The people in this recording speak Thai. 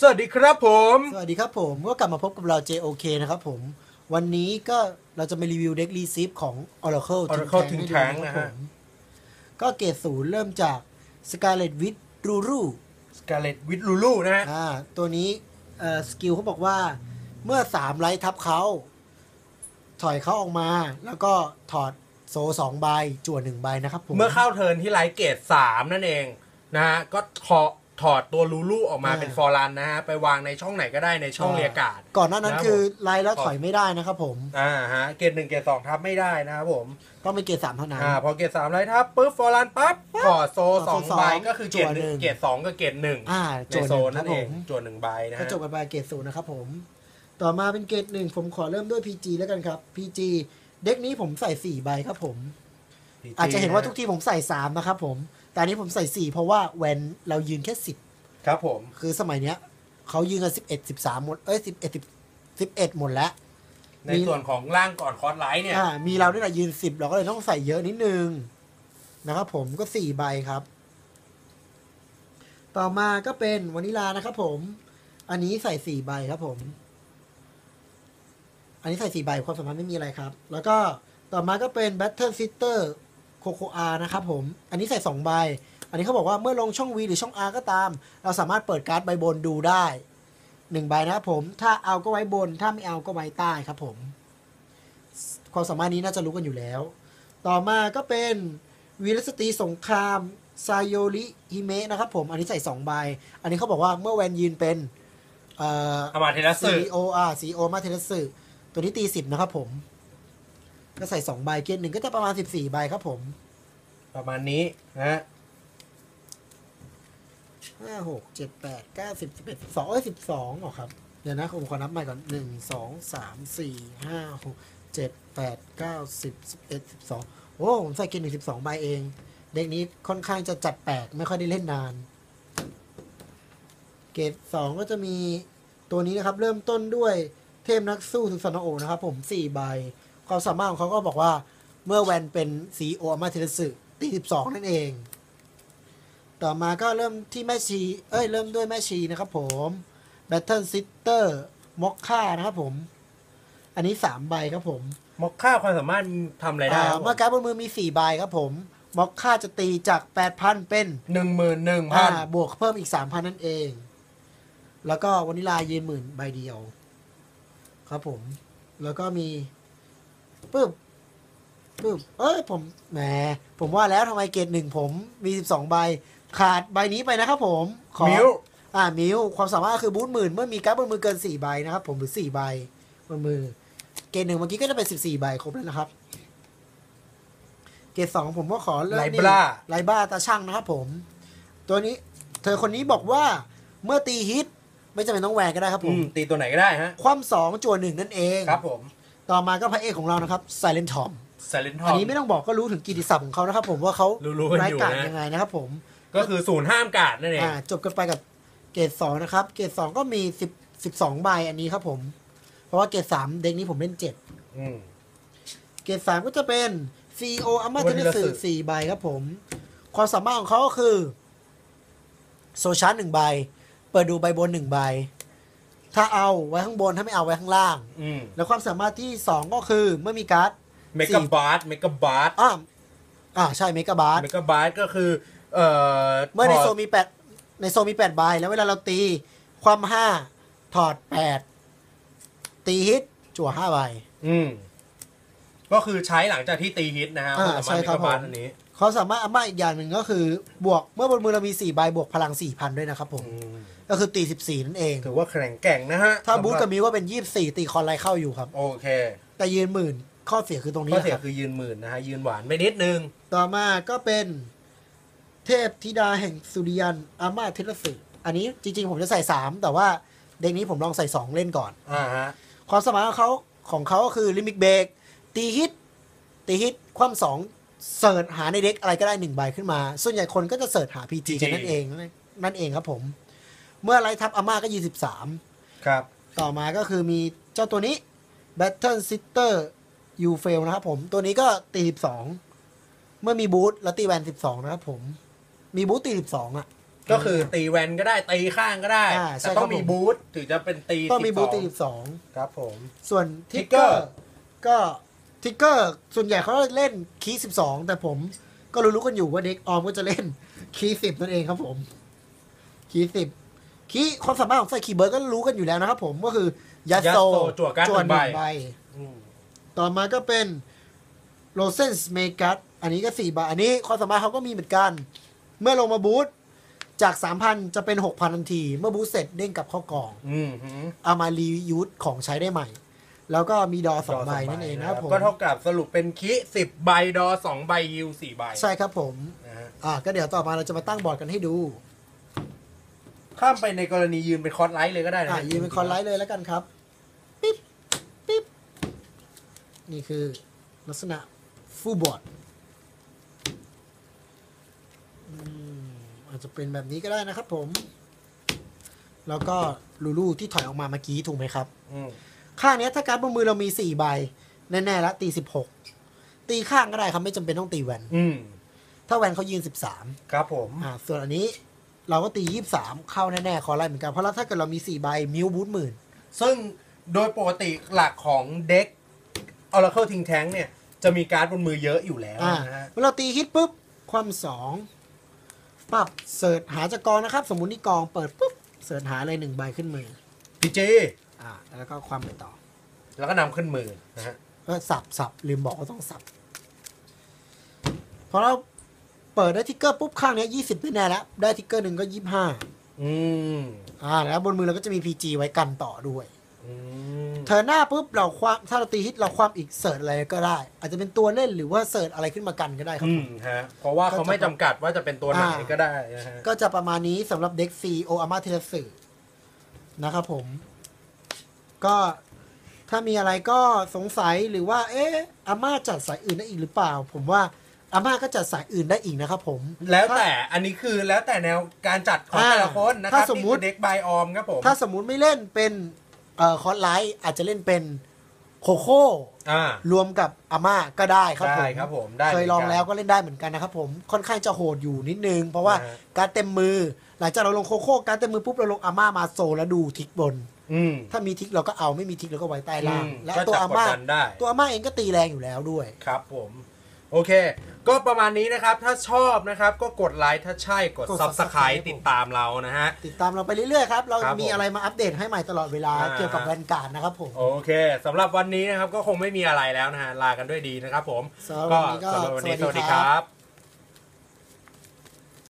สวัสดีครับผม สวัสดีครับผมก็กลับมาพบกับเรา JOK นะครับผม วันนี้ก็เราจะมารีวิวเด็กรีซีฟของ Oracle Oracle Think Think Tank Tank ให้ดูนะครัฮะบผมก็เกรดศูนย์เริ่มจาก Scarlet Witch Ruru สกาเลตวิดลูลูนะฮะอ่าตัวนี้เอ่อสกิลเขาบอกว่าเมื่อสามไลท์ทับเขาถอยเขาออกมา แล้วก็ถอดโซสองใบจั่วหนึ่งใบนะครับผม เมื่อเข้าเทิร์นที่ไลท์เกตสามนั่นเองนะฮะก็ถอด ถอดตัวลูลูออกมาอ่า เป็นฟอร์รันนะฮะ ไปวางในช่องไหนก็ได้ในช่องเรียกาศ ก่อนหน้านั้นนะครับคือไลท์แล้วถอยไม่ได้นะครับผมอ่าฮะ เกตหนึ่งเกตสองทับไม่ได้นะครับผม ต้องเป็นเกรดสามเท่านั้น อ่าพอเกตสามไลท์ทับปุ๊บฟอร์รันปั๊บถอดโซถสออดงโซสองใบก็คือเกตหนึ่จั่วหนึ่งงเกตสองกับเกตหนึ่งอ่าในจั่วโซหนนึ่งคนั่รับนผเองมจั่วหนึ่งใบนะก็ฮะจบกันไปเกรดศูนย์นะครับผม ต่อมาเป็นเกรดหนึ่งผมขอเริ่มด้วย PG แล้วกันครับ PG เด็กนี้ผมใส่สี่ใบครับผม อาจจะเห็นว่าทุกทีผมใส่สามนะครับผม แต่อันนี้ผมใส่สี่เพราะว่าแวนเรายืนแค่สิบครับผม คือสมัยเนี้ยเขายืนกันสิบเอ็ดสิบสามหมดเอ้ยสิบเอ็ดสิบเอ็ดหมดแล้ว ในส่วนของร่างก่อนคอร์สไลท์เนี่ย อ่ามีเราด้วยนะยืนสิบเราก็เลยต้องใส่เยอะนิดนึงนะครับผมก็สี่ใบครับ ต่อมาก็เป็นวานิลานะครับผม อันนี้ใส่สี่ใบครับผม อันนี้ใส่สี่ใบความสามารถไม่มีอะไรครับ แล้วก็ต่อมาก็เป็น Battle Sister โคโคอานะครับผม อันนี้ใส่สองใบ อันนี้เขาบอกว่าเมื่อลงช่อง V หรือช่อง R ก็ตาม เราสามารถเปิดการ์ดใบบนดูได้หนึ่งใบนะครับผม ถ้าเอาก็ไว้บน ถ้าไม่เอาก็ไว้ใต้ครับผม ความสามารถนี้น่าจะรู้กันอยู่แล้ว ต่อมาก็เป็นวีรสตรีสงครามไซโยริฮิเมะนะครับผม อันนี้ใส่สองใบ อันนี้เขาบอกว่าเมื่อแวนยืนเป็นเอ่ออามาเทรัสซีโออาร์ซีโอมาเทนสึตัวนี้ตีสิบนะครับผม ก็ใส่สองใบเกียร์หนึ่งก็จะประมาณสิบสี่ใบครับผมประมาณนี้นะฮะห้าหกเจ็ดแปดเก้าสิบสิบเอ็ดสิบสองเอ้ยสิบสองหรอครับ เดี๋ยวนะผมขอนับใหม่ก่อนหนึ่งสองสามสี่ห้าหกเจ็ดแปดเก้าสิบสิบเอ็ดสิบสองโอ้ผมใส่เกียร์หนึ่งสิบสองใบเอง เด็กนี้ค่อนข้างจะจัดแปลกไม่ค่อยได้เล่นนาน เกรดสองก็จะมีตัวนี้นะครับ เริ่มต้นด้วยเทพนักสู้สุสานโอนะครับผมสี่ใบ ความสามารถของเขาก็บอกว่าเมื่อแวนเป็นซีโออามาเทนสึตีสิบสองนั่นเอง ต่อมาก็เริ่มที่แม่ชี เอ้ย เริ่มด้วยแม่ชีนะครับผม Battle Sister มอคค่านะครับผม อันนี้สามใบครับผมมอคค่าความสามารถทำอะไรได้อ่าครับเมื่อการดบนมือมีสี่ใบครับผมมอคค่าจะตีจากแปดพันเป็นหนึ่งหมื่นหนึ่งพัอ่านบวกเพิ่มอีกสามพันนั่นเอง แล้วก็วานิลายืนหมื่นใบเดียว ครับผม แล้วก็มี ปึ๊บปึ๊บเอ้ยผมแหมผมว่าแล้วทำไมเกรดหนึ่งผมมีสิบสองใบ ขาดใบนี้ไปนะครับผมขอมิวอ่ามิวความสามารถก็คือบูทหมื่นเมื่อมีการ์ดบนมือเกินสี่ใบนะครับ ผมหรือสี่ใบบนมือ เกรดหนึ่งเมื่อกี้ก็จะเป็นสิบสี่ใบครบแล้วนะครับ เกรดสองผมก็ขอเลือกไลนี่บราไลบ้าตาช่างนะครับผม ตัวนี้ เธอคนนี้บอกว่าเมื่อตีฮิต ไม่จำเป็นต้องแหวกก็ได้ครับผอืมมตีตัวไหนก็ได้ฮะ ความสองจั่วหนึ่งนั่นเอง ครับผม ต่อมาก็พระเอกของเรานะครับ Silent Tom ไซเลนทออันมนี้ไม่ต้องบอกก็รู้ถึงกิตติศัพท์ของเขานะครับ ผมว่าเขารู้ๆกันร้ายอยู่กาจนะยังไงนะครับ ผมก็คือศูนย์ห้ามกาดนั่นเองอ่าจบกันไปกับเกรดสองนะครับ เกรดสองก็มีสิบสิบสองใบอันนี้ครับผม เพราะว่าเกรดสามเด็กนี้ผมเล่นเจ็ด อืม เกรดสามก็จะเป็น CEO อามาเทนวันละสึสึสี่ใบครับผม ความสามารถของเขาก็คือ โซชาร์หนึ่งใบ เปิดดูใบบนหนึ่งใบ ถ้าเอาไว้ข้างบนถ้าไม่เอาไว้ข้างล่าง อืมแล้วความสามารถที่สองก็คือเมื่อมีการ์ด เมกะบาร์เมกะบาร์อ่าอ่าใช่เมกาบาร์เมกะบาร์ก็คือเอ่อเมื่อในถดโซนมีแปดในโซนมีแปดใบแล้วเวลาเราตีความห้าถอดแปดตีฮิตจั่วห้าใบ อืมก็คือใช้หลังจากที่ตีฮิตนะฮะอ่าความสามารถใช่เมครับกะบาร์ผม อันนี้ เขาสามารถอาม่าอีกอย่างหนึ่งก็คือบวกเมื่อบนมือเรามีสี่ใบบวกพลังสี่พันด้วยนะครับผมอืมก็คือตีสิบสี่นั่นเอง ถือว่าแข็งแกร่งนะฮะถ้าบูทกับสำหรัมิวก็เป็นยี่สิบสี่ตีคอนไลเข้าอยู่ครับ โอเค แต่ยืนหมื่นข้อเสียคือตรงนี้ข้อนะเสีคยรับคือยืนหมื่นนะฮะยืนหวานไปนิดนึง ต่อมาก็เป็นเทพธิดาแห่งสุริยันอาม่าเทรสึอันนี้จริง ๆ ผมจะใส่สามแต่ว่าเด็กนี้ผมลองใส่สองเล่นก่อนอ่าฮะความสามารถของเขาของเขาก็คือลิมิกเบรกตีฮิตตีฮิตความสอง เสิร์ชหาในเด็กอะไรก็ได้หนึ่งใบขึ้นมา ส่วนใหญ่คนก็จะเสิร์ชหา PG กันนั่นเองนั่นเองครับผม เมื่อไลท์ทับอาม่าก็ยี่สิบสามครับ ต่อมาก็คือมีเจ้าตัวนี้ Battle Sister You Fail นะครับผมตัวนี้ก็ตีสิบสองเมื่อมีบูทแล้วตีแวนสิบสองนะครับผม มีบูทตีสิบสองอะ ก็คือตีแวนก็ได้ตีข้างก็ได้อ่าใช่แต่ต้องครับมีผมบูทถึงจะเป็นตีต้องมีบูต12ตีสองครับผม ส่วนทิกเกอ Trigger ร์ก็ ทิกเกอร์ส่วนใหญ่เขาเล่นคีย์สิบสองแต่ผมก็รู้ๆกันอยู่ว่าเด็กออมก็จะเล่นคีย์สิบนั่นเองครับผมคีย์สิบคีย์ความสามารถของใส่คีย์เบิร์ดก็รู้กันอยู่แล้วนะครับผมก็คือยัสยัดโซโซจั่วการ์ดหนึ่งใบใบอืมต่อมาก็เป็นโรเซนส์เมกัสอันนี้ก็สี่ใบอันนี้ความสามารถเขาก็มีเหมือนกัน เมื่อลงมาบูทจาก 3,000 จะเป็น 6,000 ทันที เมื่อบูทเสร็จเด้งกลับเข้ากล่อง อืมหืมเอามารียูสของใช้ได้ใหม่ แล้วก็มีดอสองใบดนั่นเองนะครับผมก็เท่ากับสรุปเป็นคิสิบใบดอสองใบยิวสี่ใบใช่ครับผมนะฮะอ่าก็เดี๋ยวต่อมาเราจะมาตั้งบอร์ดกันให้ดู ข้ามไปในกรณียืนเป็นคอร์สไลท์เลยก็ได้นะอ่ายืนเป็นคอนไลท์เลยแล้วกันครับปิ๊บปิ๊บนี่คือลักษณะฟูลบอร์ดอืมอาจจะเป็นแบบนี้ก็ได้นะครับผม แล้วก็ลูลูที่ถอยออกมาเมื่อกี้ถูกไหมครับอืม ข้างเนี้ยถ้าการดบนมือเรามีสี่ใบ แน่ๆแล้วตีสิบหกตีข้างก็ได้ครับไม่จำเป็นต้องตีแวน อืมถ้าแวนเขายืนสิบสามครับผม อ่าส่วนอันนี้ เราก็ตียี่สิบสามเข้าแน่ๆคอไลน์เหมือนกัน เพราะแล้วถ้าเกิดเรามีสี่ใบมิวบูทหมื่นซึ่งโดยปกติหลักของเด็ก Oracle Ting Tank เนี่ย จะมีการ์ดบนมือเยอะอยู่แล้วอ่านะฮะ เมื่อเราตีฮิตปุ๊บ ความสองปรับเสิร์ชหาจากกองนะครับ สมมุตินี่กองเปิดปุ๊บเสิร์ชหาเลยหนึ่งใบขึ้นมือ พีจี อ่าแล้วก็ความไปต่อ แล้วก็นำขึ้นมือนะฮะก็สับสับลืมบอกว่าต้องสับพอเราเปิดได้ทิกเกอร์ปุ๊บข้างเนี้ยี่สิบแน่ๆแล้ว ได้ทิกเกอร์หนึ่งก็ยี่ห้าอืมอ่า แล้วบนมือเราก็จะมี PG ไว้กันต่อด้วย อืมเธอหน้าปุ๊บเราคว้าถ้าเราตีฮิตเราคว้าอีกเสิร์ชอะไรก็ได้ อาจจะเป็นตัวเล่นหรือว่าเสิร์ชอะไรขึ้นมากันก็ได้ครับ อืผมมฮะเพราะว่าเขาไม่จำกัดว่าจะเป็นตัวไหนอ่า ก็ได้นะฮะก็จะประมาณนี้สำหรับเด็กซีโออามาเทเลสึนะครับผม ก็ถ้ามีอะไรก็สงสัยหรือว่า เอ๊ะอาม่าจัดสายอื่นได้อีกหรือเปล่า ผมว่าอาม่าก็จัดสายอื่นได้อีกนะครับผม แล้วแต่อันนี้คือแล้วแต่แนวการจัดของอ่าแต่ละคนนะคถ้ารับสมมุตินี่คือเด็กบายออมครับผมถ้าสมมุติไม่เล่นเป็นเอ่อคอร์สไลท์อาจจะเล่นเป็นโคโค่อ่ารวมกับอาม่าก็ได้ครับผมได้ครับผมได้เคยลองหมืนกันแล้วก็เล่นได้เหมือนกันนะครับผมค่อนข้างจะโหดอยู่นิดนึง เพราะว่านะฮะการเต็มมือ หลังจากเราลงโคโค่การเต็มมือปุ๊บเราลงอาม่ามาโซลแล้วดูทิกบน อืม ถ้ามีทิกเราก็เอาไม่มีทิกเราก็ไว้ใต้ล่าง อืมและก็ตัวจับอาม่า กดดันได้ ตัวอาม่าเองก็ตีแรงอยู่แล้วด้วย ครับผม โอเค ก็ประมาณนี้นะครับ ถ้าชอบนะครับ ก็กดไลค์ถ้าใช่กด กด Subscribe Subscribe ติดตามเรานะฮะ ติดตามเราไปเรื่อยๆครับ เราครับมีผมอะไรมาอัปเดตให้ใหม่ตลอดเวลาอ่า เกี่ยวกับแวนการ์ดนะครับผม โอเคสำหรับวันนี้นะครับก็คงไม่มีอะไรแล้วนะฮะ ลากันด้วยดีนะครับผมสำหรับวันนี้ก็สำหรับวันนี้สสวัวัสสดีดีคครัรับ บ